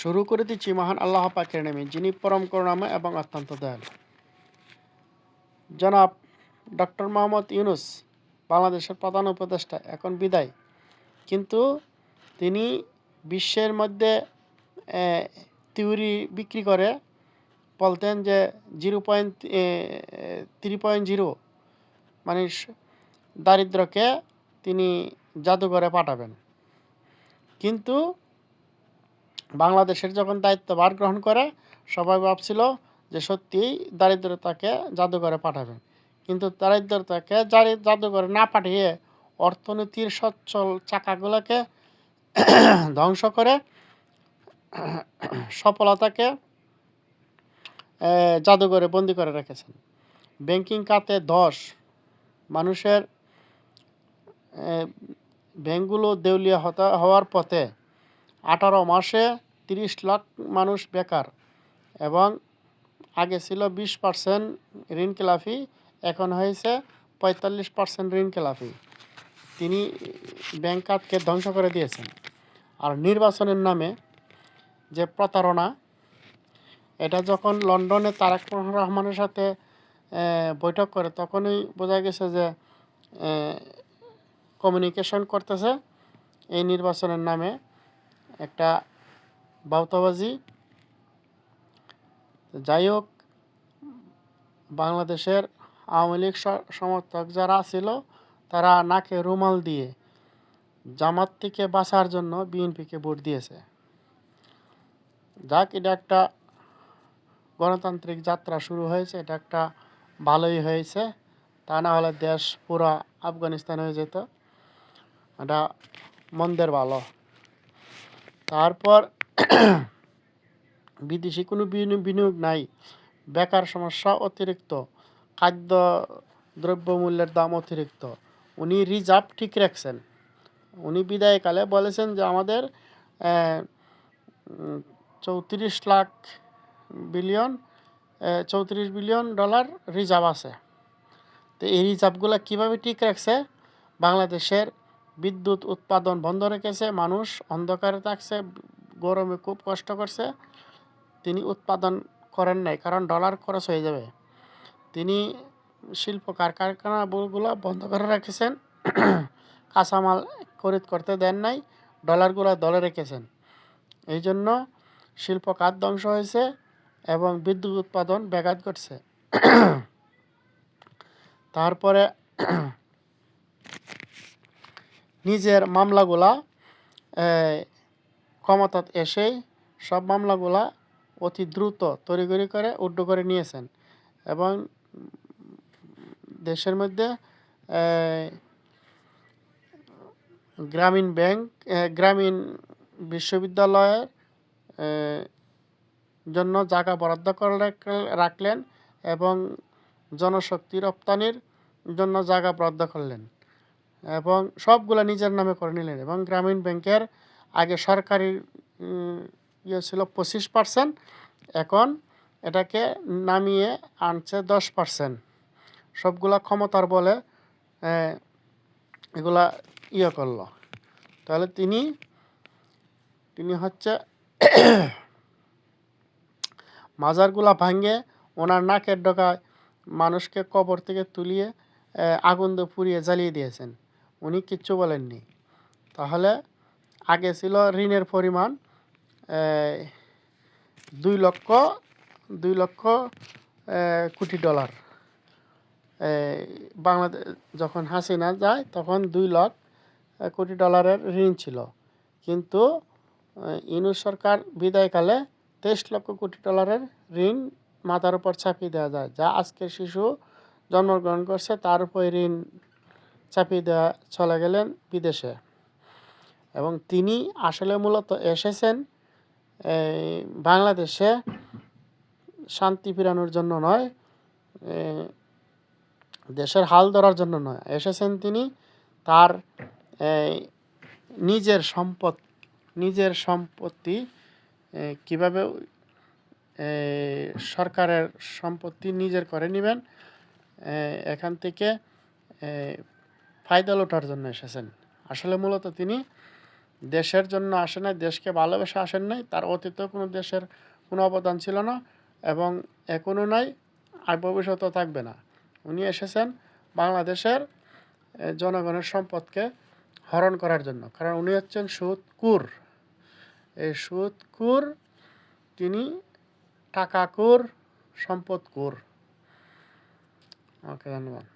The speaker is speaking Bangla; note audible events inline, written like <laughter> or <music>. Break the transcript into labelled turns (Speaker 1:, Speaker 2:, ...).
Speaker 1: শুরু করে দিচ্ছি মহান আল্লাহ পাকের নামে, যিনি পরম করুণাময় এবং অত্যন্ত দয়ালু। জনাব ডক্টর মোহাম্মদ ইউনুস বাংলাদেশের প্রধান উপদেষ্টা, এখন বিদায়। কিন্তু তিনি বিশ্বের মধ্যে থিওরি বিক্রি করে বলতেন যে zero point three point zero মানে দারিদ্রকে তিনি জাদুঘরে পাঠাবেন। কিন্তু বাংলাদেশের যখন দায়িত্বভার গ্রহণ করে, সবাই ভাবছিল যে সত্যিই দারিদ্রতাকে জাদুঘরে পাঠাবেন। কিন্তু দারিদ্রতাকে জাদুঘরে না পাঠিয়ে অর্থনীতির সচ্ছল চাকাগুলোকে <coughs> ধ্বংস করে <coughs> সফলতাকে জাদুঘরে বন্দি করে রেখেছেন। ব্যাংকিং খাতে ধস মানুষের ব্যাংকগুলো দেউলিয়া হওয়ার পথে আঠারো মাসে তিরিশ লাখ মানুষ বেকার এবং আগে ছিল বিশ পার্সেন্ট ঋণ খেলাফি এখন হয়েছে পঁয়তাল্লিশ পার্সেন্ট ঋণ খেলাফি তিনি ব্যাংক ধ্বংস করে দিয়েছেন। আর নির্বাচনের নামে যে প্রতারণা, এটা যখন লন্ডনে তারেক রহমানের সাথে বৈঠক করে, তখনই বোঝা গেছে যে কমিউনিকেশন করতেছে এই নির্বাচনের নামে একটা বাউতাবাজি। যাই হোক, বাংলাদেশের আওয়ামী লীগ সমর্থক যারা ছিল, তারা নাকে রুমাল দিয়ে জামাত থেকে বাঁচার জন্য বিএনপিকে ভোট দিয়েছে। যাক, এটা একটা গণতান্ত্রিক যাত্রা শুরু হয়েছে, এটা একটা ভালোই হয়েছে। তা না হলে দেশ পুরা আফগানিস্তান হয়ে যেত। এটা মন্দের ভালো। তারপর বিদেশি কোনো বিনিয়োগ নাই। বেকার সমস্যা অতিরিক্ত। খাদ্য দ্রব্যমূল্যের দাম অতিরিক্ত। উনি রিজার্ভ ঠিক রাখছেন। উনি বিদায়কালে বলেছেন যে আমাদের চৌত্রিশ লাখ বিলিয়ন চৌত্রিশ বিলিয়ন ডলার রিজার্ভ আছে। তো এই রিজার্ভগুলো কীভাবে ঠিক রাখছে? বাংলাদেশের বিদ্যুৎ উৎপাদন বন্ধ রেখেছে। মানুষ অন্ধকারে থাকছে। গরমে খুব কষ্ট করছে। তিনি উৎপাদন করেন নাই, কারণ ডলার খরচ হয়ে যাবে। তিনি শিল্প কার- কারখানাগুলো বন্ধ করে রেখেছেন। <clears throat> কাঁচামাল খরিদ করতে দেন নাই ডলারগুলো দলে রেখেছেন। এই জন্য শিল্প খাত ধ্বংস হয়েছে এবং বিদ্যুৎ উৎপাদন ব্যাঘাত ঘটছে। <clears throat> তারপরে <clears throat> নিজের মামলাগুলা এই, ক্ষমতাত এসেই সব মামলাগুলা অতি দ্রুত তড়িঘড়ি করে উড্ড করে নিয়েছেন এবং দেশের মধ্যে গ্রামীণ ব্যাংক গ্রামীণ বিশ্ববিদ্যালয়ের জন্য জায়গা বরাদ্দ করে রাখলেন এবং জনশক্তি রপ্তানির জন্য জায়গা বরাদ্দ করলেন এবং সবগুলো নিজের নামে করে নিলেন এবং গ্রামীণ ব্যাংকের আগে সরকারি ইয়ে ছিল পঁচিশ পার্সেন্ট এখন এটাকে নামিয়ে আনছে দশ পার্সেন্ট সবগুলা ক্ষমতার বলে এগুলা ইয়ে করল। তাহলে তিনি তিনি হচ্ছে <coughs> মাজারগুলা ভাঙে, ওনার নাকের ডগায় মানুষকে কবর থেকে তুলিয়ে আগুন দিয়ে পুড়িয়ে জ্বালিয়ে দিয়েছেন। উনি কিচ্ছু বলেননি। তাহলে আগে ছিল ঋণের পরিমাণ দুই লক্ষ দুই লক্ষ কোটি ডলার। বাংলাদেশ যখন হাসিনা যায় তখন দুই আহ, কোটি ডলারের ঋণ ছিল। কিন্তু ইউনুস সরকার বিদায়কালে তেইশ লক্ষ কোটি ডলারের ঋণ মাথার উপর চাপিয়ে দেওয়া যায়। যা আজকের শিশু জন্মগ্রহণ করছে তার উপর ঋণ চাপিয়ে দেওয়া চলে গেলেন বিদেশে। এবং তিনি আসলে মূলত এসেছেন বাংলাদেশে শান্তি ফিরানোর জন্য নয় দেশের হাল ধরার জন্য নয়। এসেছেন তিনি তার নিজের সম্পদ, নিজের সম্পত্তি কীভাবে সরকারের সম্পত্তি নিজের করে নেবেন এখান থেকে ফায়দা লোটার জন্য এসেছেন। আসলে মূলত তিনি দেশের জন্য আসে নাই, দেশকে ভালোবেসে আসেন নাই, তার অতীতেও কোনো দেশের কোনো অবদান ছিল না এবং এখনও নাই, আর ভবিষ্যতেও থাকবে না। উনি এসেছেন বাংলাদেশের জনগণের সম্পদকে হরণ করার জন্য। কারণ উনি হচ্ছেন সুদকুর এই সুদকুর তিনি টাকাকুর, সম্পদকুর। ওকে, ধন্যবাদ।